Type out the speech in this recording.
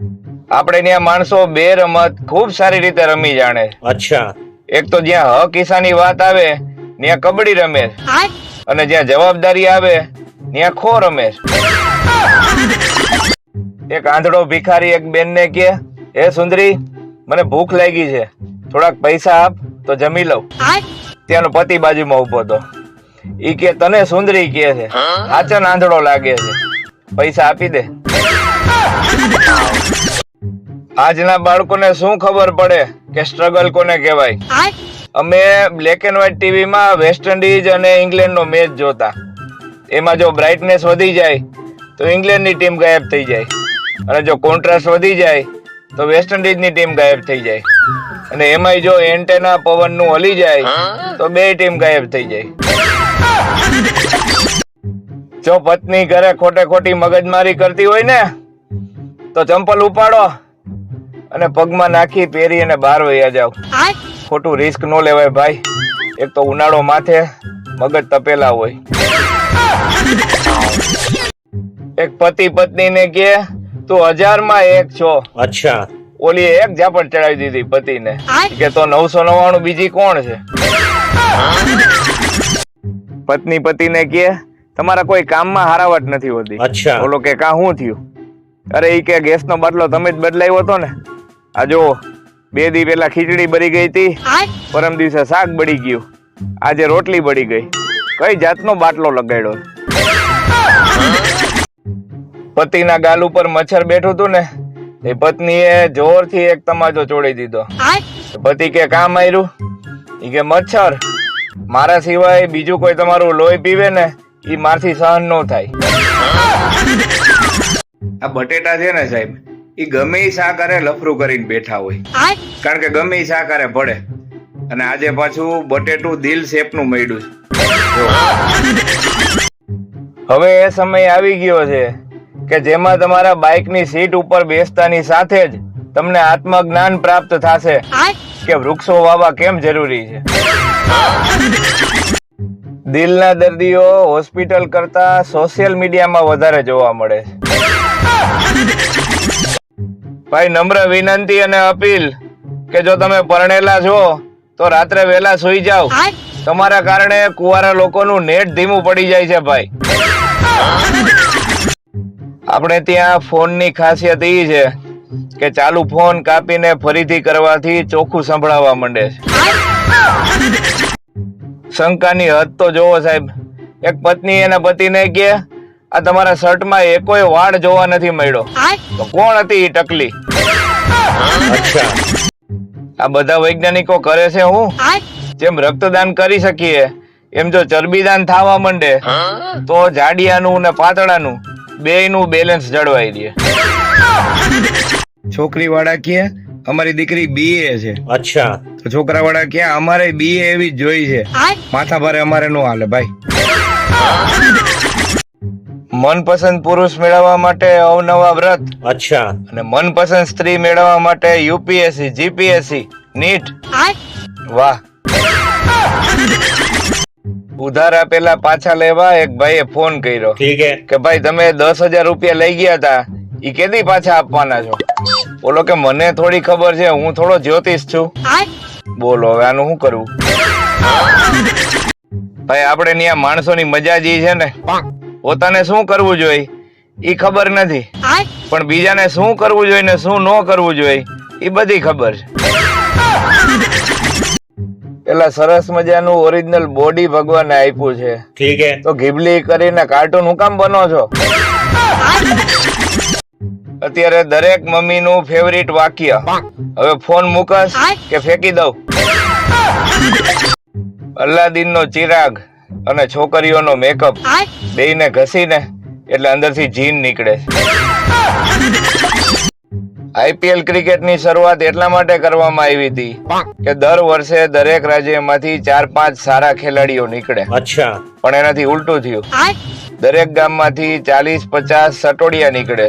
આપણે ત્યાં માણસો બે રમત ખૂબ સારી રીતે રમી જાણે. અચ્છા. એક તો જ્યાં હ કિસ્સાની વાત આવે ત્યાં કબડ્ડી રમે. અને જ્યાં જવાબદારી આવે ત્યાં ખો રમે. એક આંધળો ભિખારી એક બેનને કે એ સુંદરી મને ભૂખ લાગી છે. થોડાક પૈસા આપ તો જમી લઉં. ત્યાંનો પતિ બાજુમાં ઊભો હતો. ઈ કે તને સુંદરી કે છે. આચન આંધળો લાગે છે. પૈસા આપી દે. આજના બાળકોને શું ખબર પડે કે સ્ટ્રગલ કોને કહેવાય? અમે બ્લેક એન્ડ વ્હાઈટ ટીવીમાં વેસ્ટ ઇન્ડિઝ અને ઇંગ્લેન્ડનો મેચ જોતા. એમાં જો બ્રાઇટનેસ વધી જાય તો ઇંગ્લેન્ડની ટીમ ગાયબ થઈ જાય. અને જો કોન્ટ્રાસ્ટ વધી જાય તો વેસ્ટ ઇન્ડિઝની ટીમ ગાયબ થઈ જાય. અને એમાંય જો એન્ટેના પવનનું હલી જાય તો બે ટીમ ગાયબ થઈ જાય. જો પત્ની ઘરે ખોટે ખોટી મગજમારી કરતી હોય ને તો ચંપલ ઉપાડો અને પગમાં નાખી પહેરી અને બહાર વયા જાવ ખોટું રિસ્ક નો લેવાય ભાઈ. એક તો ઉનાળો માથે મગજ તપેલા હોય. એક પતિ પત્ની ને કે તું હજારમાં એક છો. અચ્છા. ઓલી એક ઝાપટ ચડાવી દીધી પતિ ને કે તો નવસો નવાણું બીજી કોણ છે? પત્ની પતિ ને કે તમારા કોઈ કામમાં હારાવટ નથી હોતી. અચ્છા. ઓલો કે કા શું થયું? અરે ઈ કે ગેસનો બાટલો તમે જ બદલાવ્યો હતો ને. આ જો બે દી પેલા ખીચડી બળી ગઈ હતી. પરમ દિવસે શાક બળી ગયું. આજે રોટલી બળી ગઈ. કઈ જાતનો બાટલો લગાડ્યો? પતિના ગાલ ઉપર મચ્છર બેઠું હતું ને એ પત્નીએ જોરથી એક તમાચો ચોડી દીધો. પતિ કે કામ આવ્યું ઈ કે મચ્છર. મારા સિવાય બીજું કોઈ તમારું લોહી પીવે ને એ મારથી સહન ન થાય. આ બટેટા છે ને સાહેબ એ ગમે એ સાકારે લફરું કરીને બેઠા હોય. કારણ કે ગમે એ સાકારે પડે અને આજે પાછું બટેટું દિલ શેપનું મળ્યું હવે એ સમય આવી ગયો છે કે જેમાં તમારા બાઇકની સીટ ઉપર બેસતાની સાથે જ તમને આત્મજ્ઞાન પ્રાપ્ત થશે કે વૃક્ષો વાવવા કેમ જરૂરી છે? દિલના દર્દીઓ હોસ્પિટલ કરતા સોશિયલ મીડિયામાં વધારે જોવા મળે છે. ભાઈ નમ્ર વિનંતી અને અપીલ કે જો તમે પરણેલા છો તો રાત્રે વેલા સુઈ જાઓ. તમારા કારણે કુવારા લોકોનું નેટ ધીમું પડી જાય છે ભાઈ. આપણે ત્યાં ફોનની ખાસિયત એ છે કે ચાલુ ફોન કાપીને ફરીથી કરવાથી ચોખ્ખું સંભળાવવા માંડે છે. શંકાની હદ તો જોવો સાહેબ. એક પત્ની એના પતિને કે આ તમારા શર્ટ શર્ટમાં એકોય વાળ જોવા નથી મળ્યો. તો કોણ હતી ઈ ટકલી? આ બધા વૈજ્ઞાનિકો કરે છે હું? જેમ રક્તદાન કરી શકીએ એમ જો ચરબીદાન થવા માંડે તો જાડિયાનું ને પાતળાનું બેયનું બેલેન્સ જળવાઈ દે. છોકરી વાળા કે અમારી દીકરી બી એ છે. અચ્છા. તો છોકરા વાળા કે અમારે બીએ એવી જ જોઈ છે. માથા ભારે અમારે નો હાલે ભાઈ. મનપસંદ પુરુષ મેળવવા માટે અવનવા વ્રત. અચ્છા. અને મનપસંદ સ્ત્રી મેળવવા માટે યુપીએસસી જીપીએસસી. નીટ. વાહ. ઉધાર આપેલા પાછા લેવા એક ભાઈએ ફોન કર્યો. ઠીક હે. કે ભાઈ તમે દસ હજાર રૂપિયા લઈ ગયા હતા ઈ કેદી પાછા આપવાના છો? બોલો કે મને થોડી ખબર છે હું થોડો જ્યોતિષ છું. બોલો હવે આનું શું કરવું ભાઈ આપણે ત્યાં માણસોની મજા જે છે ને? પોતાને શું કરવું જોઈએ? એ ખબર નથી. પણ બીજાને શું કરવું જોઈએ ને શું ન કરવું જોઈએ એ બધી ખબર છે. પેલા સરસ મજાનું ઓરિજિનલ બોડી ભગવાને આપ્યું છે. ઠીક છે તો ઘીબલી કરીને કાર્ટૂન હું કામ બનો છો? અત્યારે દરેક મમ્મી નું ફેવરિટ વાક્ય. હવે ફોન મુકસ કે ફેંકી દઉં? અલ્લાદીન નો ચિરાગ અને છોકરીઓનો મેકઅપ બેયને ઘસીને એટલે અંદરથી જીન નીકળે આઈપીએલ ક્રિકેટની શરૂઆત એટલા માટે કરવામાં આવી હતી કે દર વર્ષે દરેક રાજ્યમાંથી ચાર પાંચ સારા ખેલાડીઓ નીકળે. અચ્છા. પણ એનાથી ઉલટું થયું. દરેક ગામમાંથી ચાલીસ પચાસ સટોડિયા નીકળે